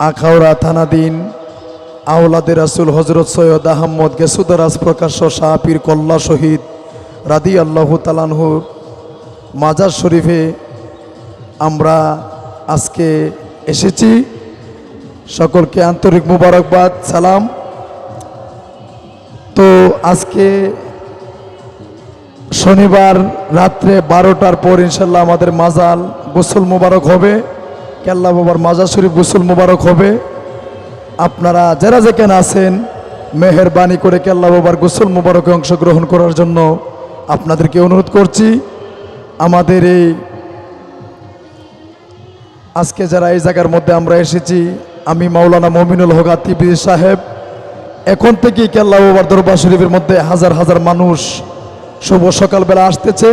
আখাউড়া থানাধীন আওলাদে রাসুল হজরত সৈয়দ আহম্মদ গেসুদারাজ প্রকাশ্য শাহপীর কল্লা শহীদ রাদি আল্লাহ তালানহুর মাজার শরীফে আমরা আজকে এসেছি। সকলকে আন্তরিক মুবারকবাদ, সালাম। তো আজকে শনিবার রাত্রে বারোটার পর ইনশাল্লাহ আমাদের মাজাল গোসল মুবারক হবে। কেল্লা বাবার মাজার শরীফ গোসল মুবারক হবে? আপনারা যারা যেখানে আছেন, মেহরবানি করে কেল্লা বাবার গোসল মুবারকে অংশগ্রহণ করার জন্য আপনাদেরকে অনুরোধ করছি, আমাদের এই আজকে যারা এই জায়গার মধ্যে আমরা এসেছি, আমি মাওলানা মমিনুল হক আতিবি সাহেব, এখন থেকেই কেল্লা বাবার দরবার শরীফের মধ্যে হাজার হাজার মানুষ শুভ সকালবেলা আসতেছে,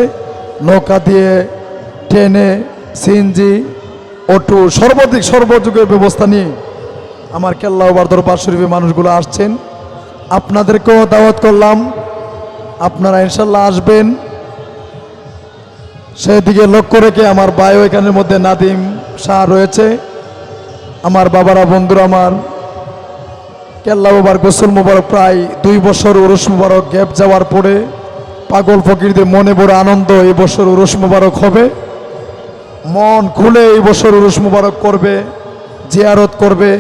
নৌকা দিয়ে ট্রেনে সিএনজি অটো সর্বাধিক সর্বযুগের ব্যবস্থা নিয়ে আমার কেল্লা বাবার দরবার শরীফে মানুষগুলো আসছেন। আপনাদেরকেও দাওয়াত করলাম। আপনারা ইনশাল্লাহ আসবেন। সেদিকে লক্ষ্য রেখে আমার বায়ু এখানের মধ্যে নাদিম শাহ রয়েছে। আমার বাবারা, বন্ধুরা আমার কেল্লা বাবার গোসল মুবারক প্রায় দুই বছর উরস মুবারক গ্যাপ যাওয়ার পরে পাগল ফকিরদের মনে বড় আনন্দ এবছর বছর উরস মুবারক হবে। মন খুলে এই বছর উরস মুবারক করবে জিয়ারত করবে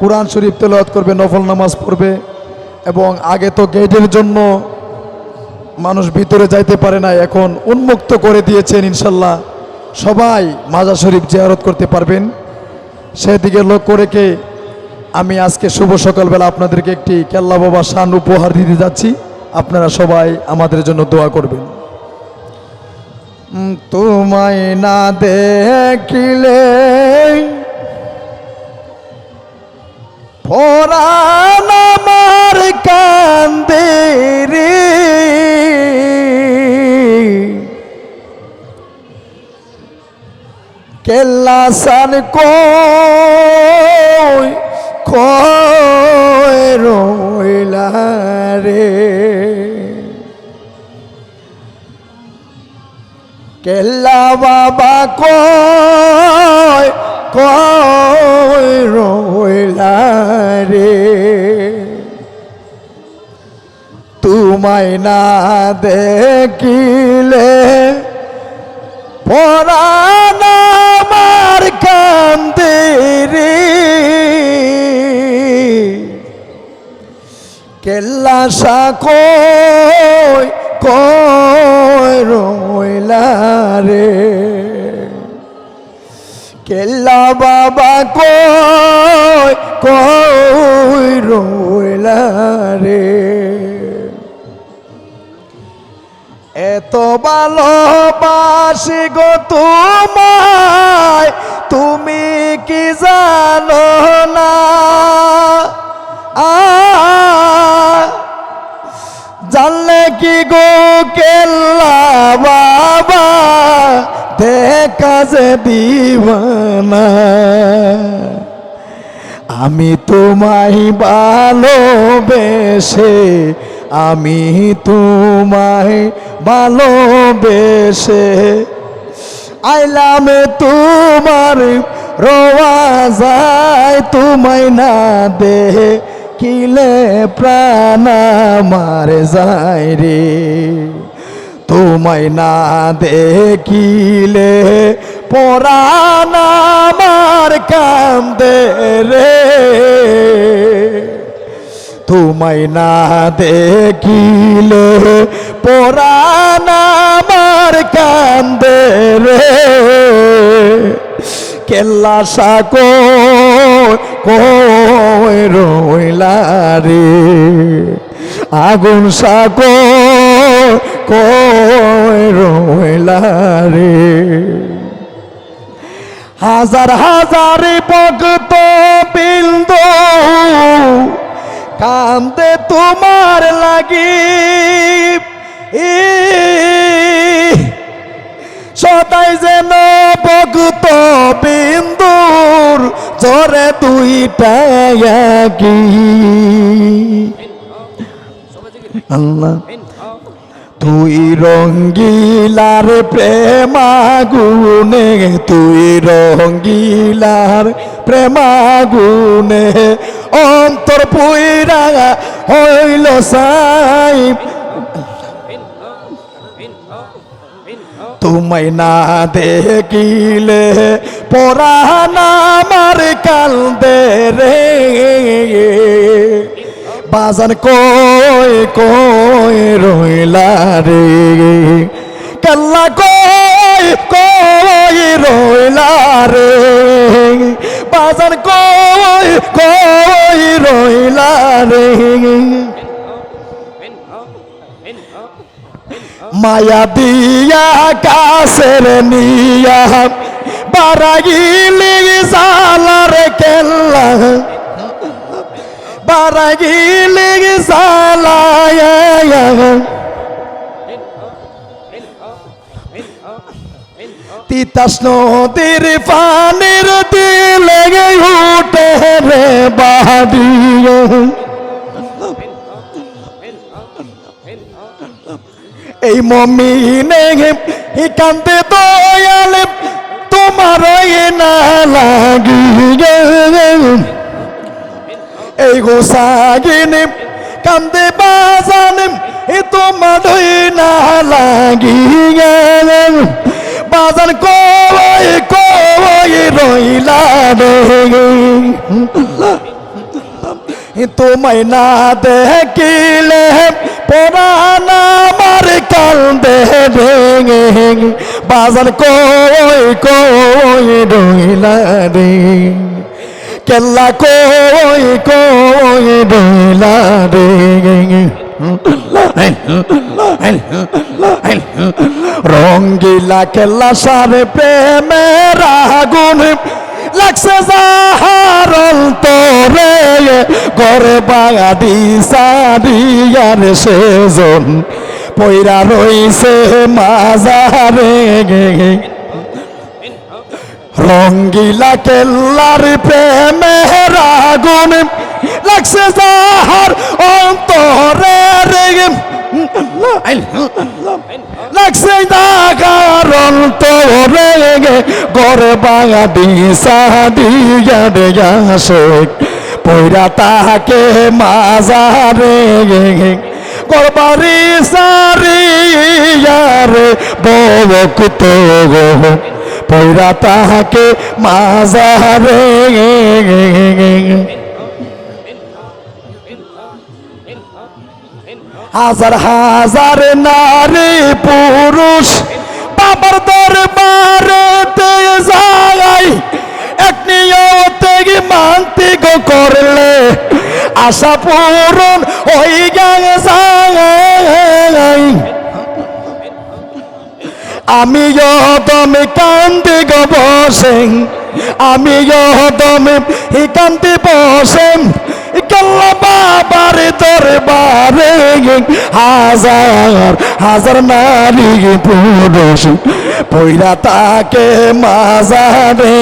কোরআন শরীফ তেলাওয়াত করবে নফল নামাজ পড়বে এবং আগে তো গেটের জন্য মানুষ ভিতরে যাইতে পারে না এখন উন্মুক্ত করে দিয়েছেন ইনশাল্লাহ। সবাই মাজার শরীফ জিয়ারত করতে পারবেন। সেদিকে লক্ষ্য রেখে আমি আজকে শুভ সকালবেলা আপনাদেরকে একটি কেল্লা বাবা শান উপহার দিতে যাচ্ছি। আপনারা সবাই আমাদের জন্য দোয়া করবেন। উম, তোমায় না দেখিলে পরাণ আমার কান্দে রে সান কই কই রে? কেল্লা বাবা কই কই রইলা রে তোমায় না দেখিলে পরাণ আমার কান্দে রে কেল্লা সা রইলা রে? কেল্লা বাবা কই কই রইলা রে? এত ভালোবাসি গো তোমায়, তুমি কি জানো না? যে দিবানা আমি তোমায় ভালোবেসে, আমি তোমায় ভালোবেসে। আইলাম তোমার রোয়া যায় তোমায় না দে কিলে প্রাণ মার যায় রে। তোমায় না দেখিলে পরাণ কান্দে রে। তোমায় না দেখিলে পরাণ কান্দে রে। কেল্লা সাকো কই রইলা রে? আগুন সাকো রে? হাজার হাজার ভক্ত বিন্দু কান্দে তোমার লাগি। সদাই যেন ভক্ত বিন্দুর জরে দুইটা কি আল্লাহ। তুই রঙ্গিলার প্রেমাগুনে তুই রঙ্গিলার প্রেমাগুনে অন্তর পুইরা হইল সাই তোমায় না দেখিলে পরাণ আমার কান্দে রে। বাজান কই কই রইলা রে কাল্লা কই কই রইলা রে? বাজান কই কই রইলা রে? মায়া দিয়া কাছের নিয়া, বারাগিলি সালার কেল্লা। বারাগিলি সালায় তিতাস নদীর পানির দিলে উঠে রে বাড়িয়ে এই মমিনে কান্দে দয়াল, তোমার না লাগি এই গোসাগিনে কান্দে বাজান তোমার না লাগি বাজান কই কই রইলা তোমায় না দেখিলে পরাণ আমার কান্দে ভেঙে। বাজার কই কই রইলা রে। কেল্লা কই কই রইলা রে। রঙ্গিলা কেল্লা সারে প্রেমের আগুন। লাগছে যাহার অন্তরে, ঘরে বাগাদি সারিয়ার সেজন। পয়রা রইছে মাজারে। রঙ্গিলা কেল্লার প্রেমের আগুন। লাগছে যাহার অন্তরে রে লাগছে দাগার অন্তরে গরে বাঙা দিশা দিয়া রে পয়রা তাহাকে মাজারে করবারি সারিয়ারে বকুত পয়রা তাহাকে মাজারে হাজার হাজার নারী পুরুষ বাবার দরবারেতে যায়। এক নিয়তে মানতে গো করলে, আশা পূরণ ওই যায়। আমি যদমে কান্দি গো বসে আমি যদমে কান্দি বসে কাল্লা বাবার দরবারে হাজার হাজার নারী পুরুষ পইরা তাকে মাজারে।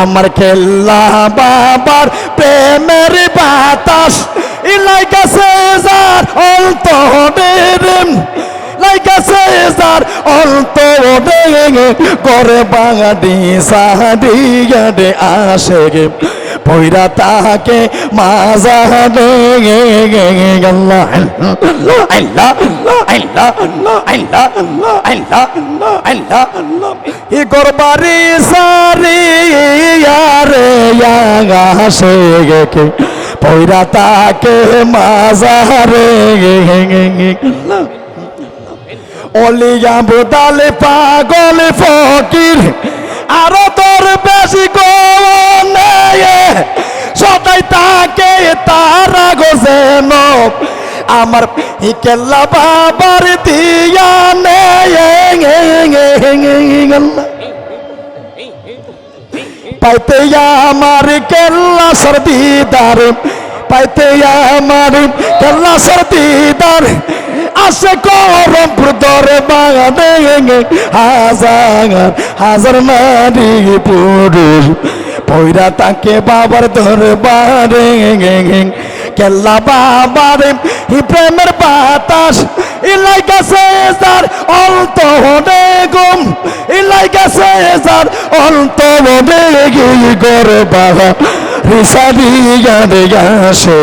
আমার খেল্লা বাবার প্রেমের বাতাস, ইলাই গেছে যার অন্তরের লাইকাছে যার অন্তরে করে বাঙালি দে আসে গে পয়রা তাকে মাজা দে আল্লাহ আল্লাহ আল্লাহ আল্লাহ আল্লাহ আল্লাহ আল্লাহ ই করবারি সারি ইয়ারে ইয়াগা আসে গে পয়রা তাকে মাজা রে আল্লাহ অলিয়া বোদালে পাগল ফকির আরও তোর বেশি গনে সদাই তাকে তারা গোসেন আমার হিকেল্লা বাবার দিয়া পাইতে আমার কেল্লা সর্দিদার। পাইতে আমার কেল্লা সর্দিদার। আসে করম দরে বাগানে হাজার হাজার নারী পুরুষ। পয়রা তাকে বাবার দরবারে কেল্লা বাবার হি প্রেমের বাতাস। ইলাই গেছে যার অন্ত হনে গুম। ইলাই গেছে যার অন্ত হনে গি গর বাবা রিসাদি গাদে গাছে।